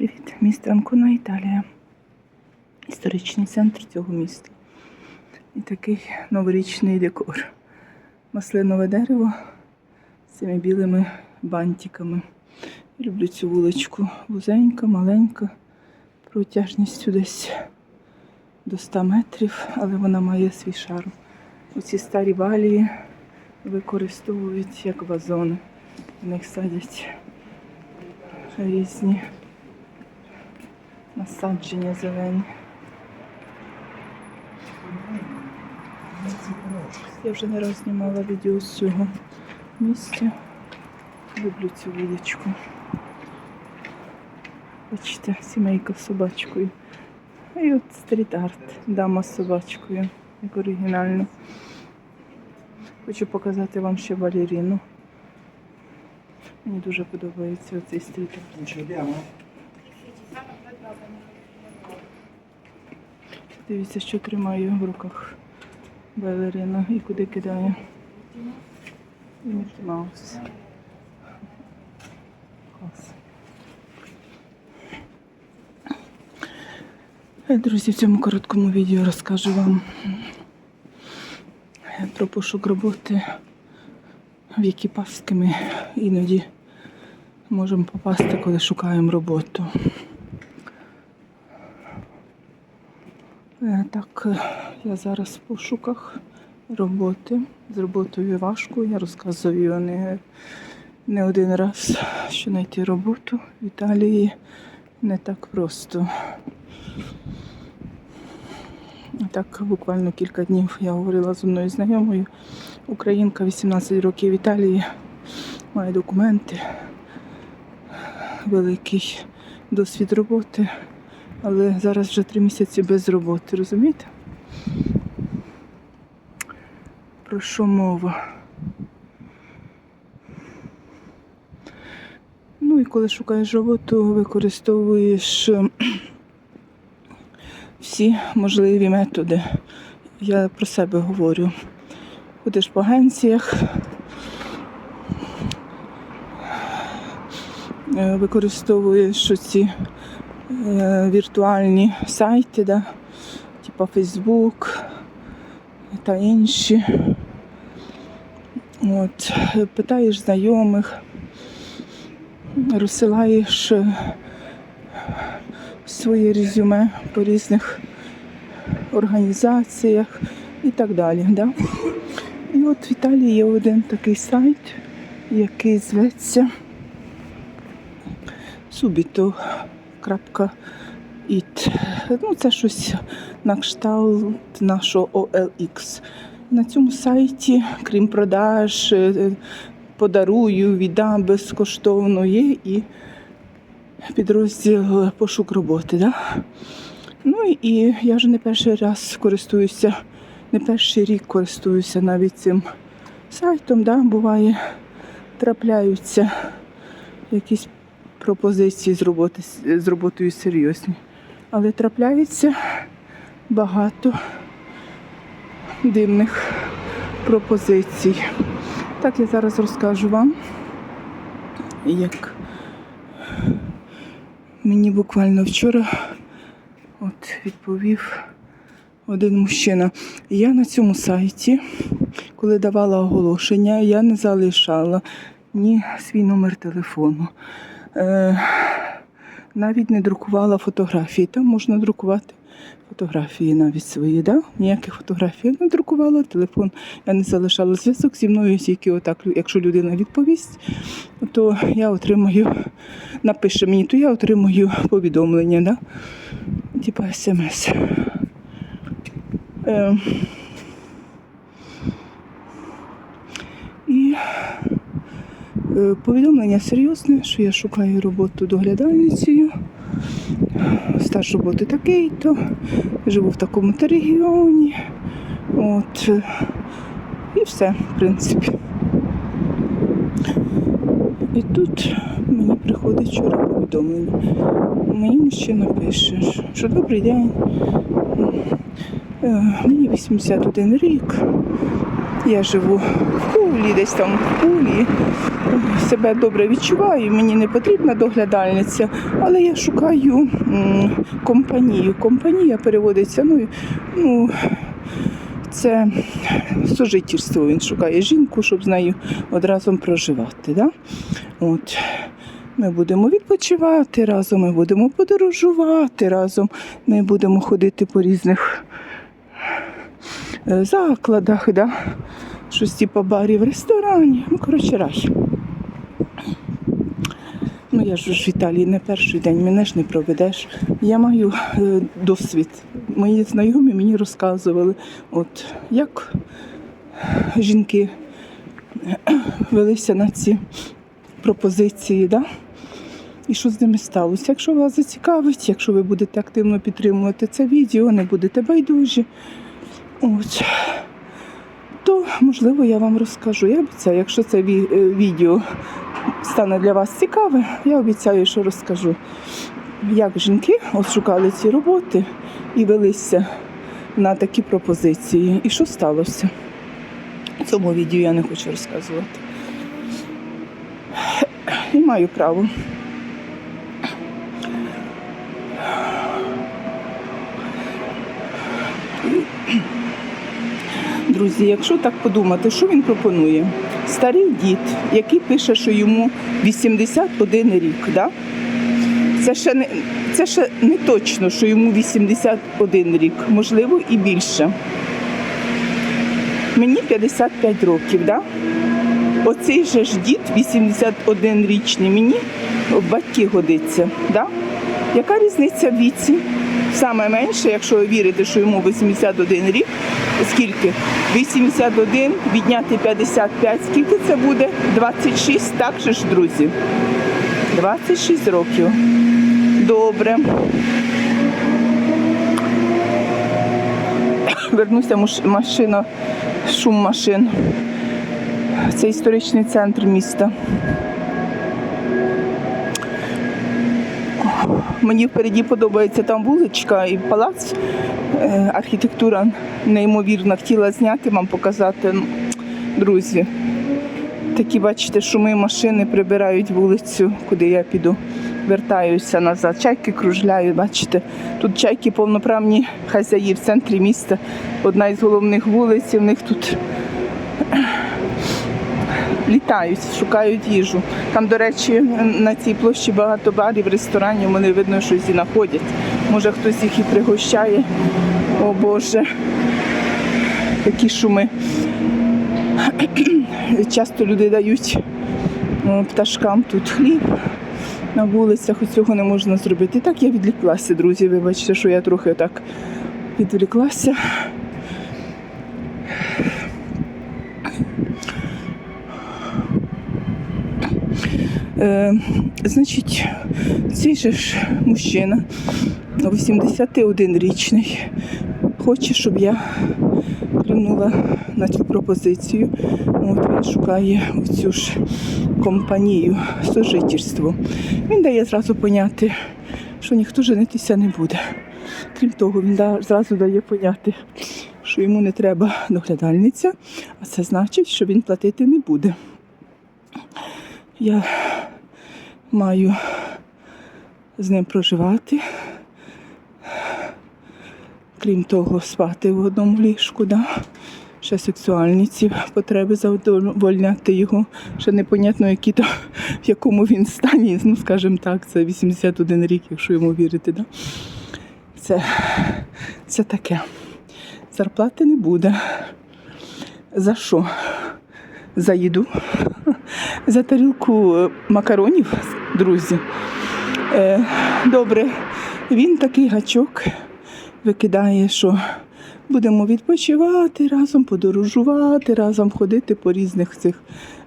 Привіт, місто Анкона, Італія. Історичний центр цього міста. І такий новорічний декор. Маслинове дерево з цими білими бантиками. Люблю цю вуличку. Вузенька, маленька, протяжністю десь до 100 метрів, але вона має свій шарм. Оці старі балії використовують як вазони. В них садять різні насадження зелені. Я вже не раз знімала відео з цього місця. Люблю цю вуличку. Бачите, сімейка з собачкою. І от стріт-арт, дама з собачкою, як оригінально. Хочу показати вам ще балеріну. Мені дуже подобається оцей стріт-арт. Дивіться, що тримаю в руках балерина і куди кидає. І Мікі Маус. Клас. Е, Друзі, в цьому короткому відео розкажу вам е, про пошук роботи, в які пастки ми іноді можемо попасти, коли шукаємо роботу. Так, е, я зараз в пошуках роботи. З роботою важко. Я розказую не, не один раз, що знайти роботу в Італії не так просто. Так, буквально кілька днів я говорила з одною знайомою. Українка 18 років в Італії, має документи, великий досвід роботи але зараз вже три місяці без роботи, розумієте? Про що мова? Ну і коли шукаєш роботу, використовуєш е, всі можливі методи. Я про себе говорю. Ходиш по агенціях, е, використовуєш оці віртуальні сайти, да, типа Facebook та інші. От, питаєш знайомих, розсилаєш е, своє резюме по різних організаціях і так далі. Да? І от в Італії є один такий сайт, який зветься Subito it. Ну, це щось на кшталт нашого OLX. На цьому сайті, крім продаж, е, подарую, віддам безкоштовно є і підрозділ пошук роботи. Да? Ну і я вже не перший раз користуюся, не перший рік користуюся навіть цим сайтом. Да? Буває, трапляються якісь пропозиції з, роботи, з роботою серйозні. Але трапляється багато дивних пропозицій. Так, я зараз розкажу вам, як мені буквально вчора от відповів один мужчина. Я на цьому сайті, коли давала оголошення, я не залишала ні свій номер телефону. Е, навіть не друкувала фотографії. Там можна друкувати фотографії навіть свої. Да? Ніяких фотографій я не друкувала, телефон я не залишала зв'язок зі мною, тільки отак, якщо людина відповість, то я отримую, напише мені, то я отримую повідомлення, да? типа смс. Е, і Е, Повідомлення серйозне, що я шукаю роботу доглядальницею. Стаж роботи такий-то, живу в такому-то регіоні. От. е, І все, в принципі. І тут мені приходить вчора повідомлення. Мені мужчина пише, що добрий день. Е, Мені 81 рік. Я живу в Пулі, десь там в Пулі. Себе добре відчуваю, мені не потрібна доглядальниця, але я шукаю компанію. Компанія переводиться, ну, ну це сожительство. Він шукає жінку, щоб з нею одразу проживати. Да? От. Ми будемо відпочивати разом, ми будемо подорожувати разом, ми будемо ходити по різних е, закладах, да? щось типу барів, ресторанів. Ну, коротше, рай. Ну, я ж в Італії не перший день, мене ж не проведеш. Я маю е, досвід. Мої знайомі мені розказували, от як жінки велися на ці пропозиції, да? і що з ними сталося. Якщо вас зацікавить, якщо ви будете активно підтримувати це відео, не будете байдужі, от, то можливо я вам розкажу. Я обіцяю, якщо це е, відео стане для вас цікаве, я обіцяю, що розкажу, як жінки от шукали ці роботи і велися на такі пропозиції. І що сталося? В цьому відео я не хочу розказувати. І маю право. Друзі, якщо так подумати, що він пропонує? Старий дід, який пише, що йому 81 рік, да? це, ще не, це ще не точно, що йому 81 рік, можливо, і більше. Мені 55 років, да? Оцей же ж дід, 81-річний, мені в батьки годиться. Да? Яка різниця в віці? Саме менше, якщо ви вірите, що йому 81 рік, скільки? 81 відняти 55, скільки це буде? 26, так же ж, друзі? 26 років. Добре. Вернуся машина, шум машин. Це історичний центр міста. Мені впереді подобається там вуличка і палац. Е, Архітектура неймовірна. Хотіла зняти, вам показати. Ну, Друзі, такі, бачите, шуми машини прибирають вулицю, куди я піду. Вертаюся назад. Чайки кружляють, бачите. Тут чайки повноправні хазяї в центрі міста. Одна із головних вулиць, в них тут літають, шукають їжу. Там, до речі, на цій площі багато барів, ресторанів, вони видно, щось і знаходять. Може хтось їх і пригощає. О Боже, які шуми. Часто люди дають пташкам тут хліб на вулицях, цього не можна зробити. І так я відвліклася, друзі. Вибачте, що я трохи так відвліклася. Е, значить, цей же ж мужчина, 81-річний, хоче, щоб я клюнула на цю пропозицію. От він шукає цю ж компанію сожительство. Він дає зразу поняти, що ніхто женитися не буде. Крім того, він да- зразу дає поняти, що йому не треба доглядальниця, а це значить, що він платити не буде. Я маю з ним проживати. Крім того, спати в одному ліжку, да? ще сексуальні ці потреби задовольняти його. Ще непонятно, які то, в якому він стані. Ну, скажімо так, це 81 рік, якщо йому вірити. Да? Це, це таке. Зарплати не буде. За що? За їду. За тарілку е, макаронів, друзі. Е, Добре, він такий гачок викидає, що будемо відпочивати разом, подорожувати, разом ходити по різних цих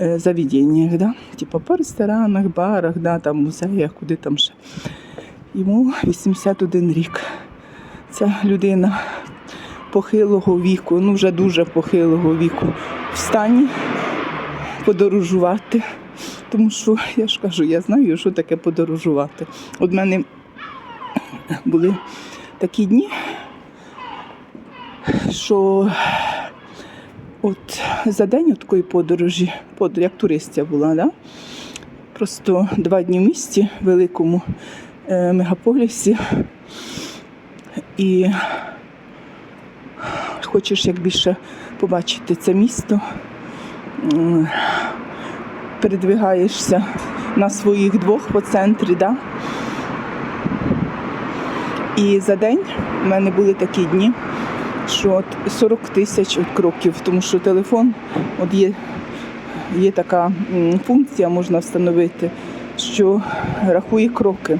е, заведеннях, да? типу по ресторанах, барах, да, там, музеях, куди там ще. Йому 81 рік. Ця людина похилого віку, ну вже дуже похилого віку, в стані подорожувати. Тому що я ж кажу, я знаю, що таке подорожувати. От мене були такі дні, що От за день от такої подорожі, як турист я була, да? просто два дні в місті, великому е, мегаполісі. І хочеш як більше побачити це місто, передвигаєшся на своїх двох по центрі. Да? І за день в мене були такі дні, що от 40 тисяч кроків, тому що телефон от є, є така функція, можна встановити, що рахує кроки,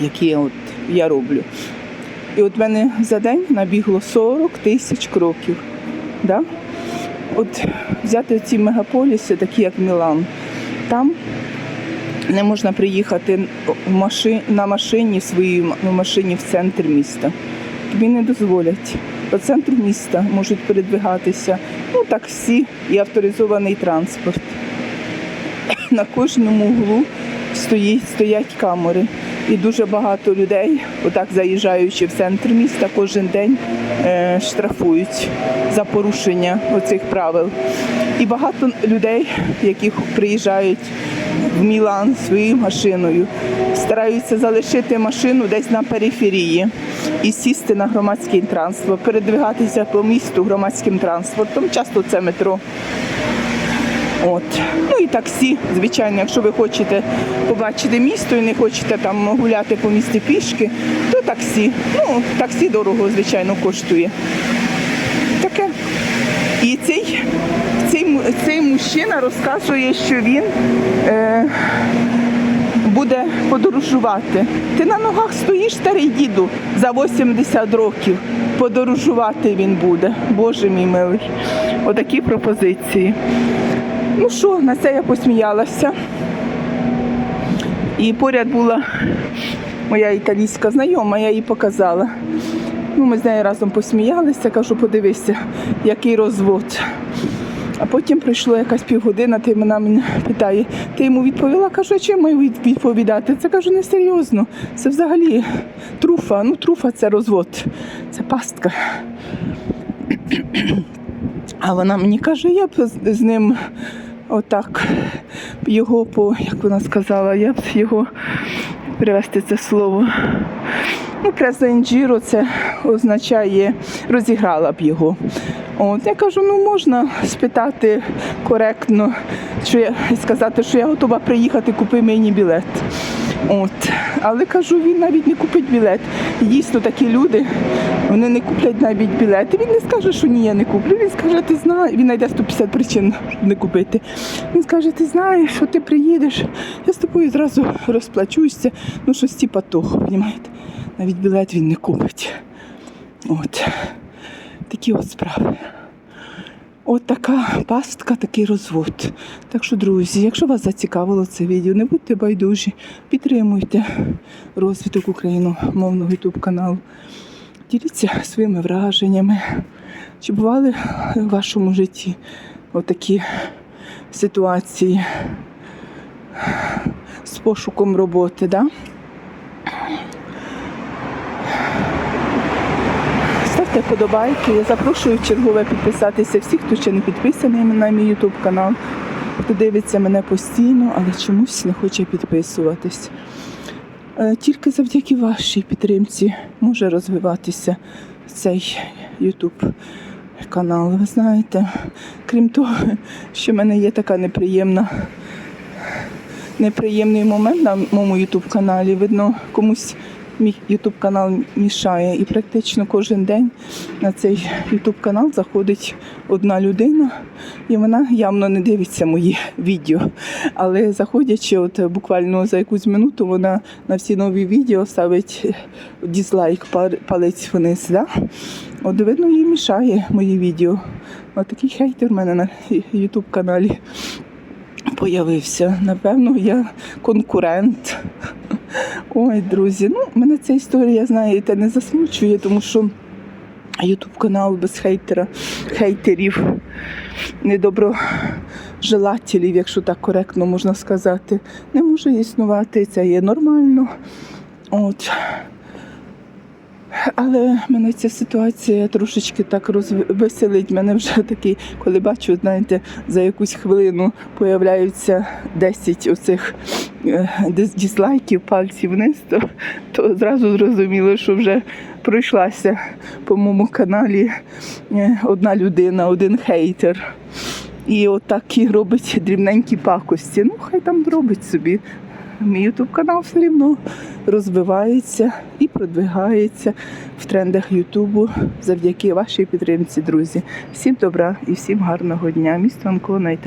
які от я роблю. І от в мене за день набігло 40 тисяч кроків. Да? От взяти ці мегаполіси, такі як Мілан, там не можна приїхати на машині своїй машині в центр міста. Тобі не дозволять. По центру міста можуть передвигатися ну, таксі і авторизований транспорт. На кожному углу стоять камери. І дуже багато людей, отак заїжджаючи в центр міста, кожен день е, штрафують за порушення оцих правил. І багато людей, які приїжджають в Мілан своєю машиною, стараються залишити машину десь на периферії і сісти на громадський транспорт, передвигатися по місту громадським транспортом. Часто це метро. От. Ну і таксі, звичайно, якщо ви хочете побачити місто і не хочете там гуляти по місті пішки, то таксі. Ну, таксі дорого, звичайно, коштує. Таке. І цей, цей, цей мужчина розказує, що він е, буде подорожувати. Ти на ногах стоїш, старий діду, за 80 років. Подорожувати він буде. Боже мій милий. Отакі пропозиції. Ну що, на це я посміялася. І поряд була моя італійська знайома, я їй показала. Ну, ми з нею разом посміялися, кажу, подивися, який розвод. А потім пройшло якась півгодина, ти вона мене питає, ти йому відповіла? Кажу, а чим маю відповідати? Це кажу, несерйозно. Це взагалі труфа. Ну, труфа це розвод, це пастка. А вона мені каже, я б з ним отак його по, як вона сказала, я б його привести це слово. Ну, презенджіро це означає розіграла б його. От я кажу, ну можна спитати коректно, що я сказати, що я готова приїхати, купи мені білет. От. Але кажу, він навіть не купить білет. Дійсно такі люди, вони не куплять навіть білет. І Він не скаже, що ні, я не куплю. Він скаже, ти знаєш, він знайде 150 причин, щоб не купити. Він скаже, ти знаєш, що ти приїдеш, я з тобою зразу розплачуся. Ну, щось типа того, розумієте? Навіть білет він не купить. От. Такі от справи. От така пастка, такий розвод. Так що, друзі, якщо вас зацікавило це відео, не будьте байдужі, підтримуйте розвиток україномовного youtube каналу. Діліться своїми враженнями. Чи бували в вашому житті отакі ситуації з пошуком роботи? Да? Ставте вподобайки. Я запрошую чергове підписатися всіх, хто ще не підписаний на мій YouTube канал, хто дивиться мене постійно, але чомусь не хоче підписуватись. Е, Тільки завдяки вашій підтримці може розвиватися цей YouTube канал. Ви знаєте, крім того, що в мене є така неприємна. Неприємний момент на моєму YouTube каналі. Видно, комусь мій YouTube канал мішає. І практично кожен день на цей YouTube канал заходить одна людина, і вона явно не дивиться мої відео. Але заходячи, от буквально за якусь минуту, вона на всі нові відео ставить дізлайк, палець вниз. Да? От видно, їй мішає мої відео. Ось такий хейтер в мене на YouTube каналі появився. Напевно, я конкурент. Ой, друзі, ну мене ця історія, знаєте, не засмучує, тому що Ютуб канал без хейтера, хейтерів, недоброжелателів, якщо так коректно можна сказати, не може існувати. Це є нормально. От. Але мене ця ситуація трошечки так розвеселить. Мене вже такий, коли бачу, знаєте, за якусь хвилину появляються 10 оцих е, дізлайків, пальців вниз, то, то зразу зрозуміло, що вже пройшлася по моєму каналі е, одна людина, один хейтер. І отак і робить дрібненькі пакості. Ну, хай там робить собі. Мій ютуб канал все рівно розвивається і продвигається в трендах Ютубу завдяки вашій підтримці, друзі. Всім добра і всім гарного дня. Місто Анкона Італія.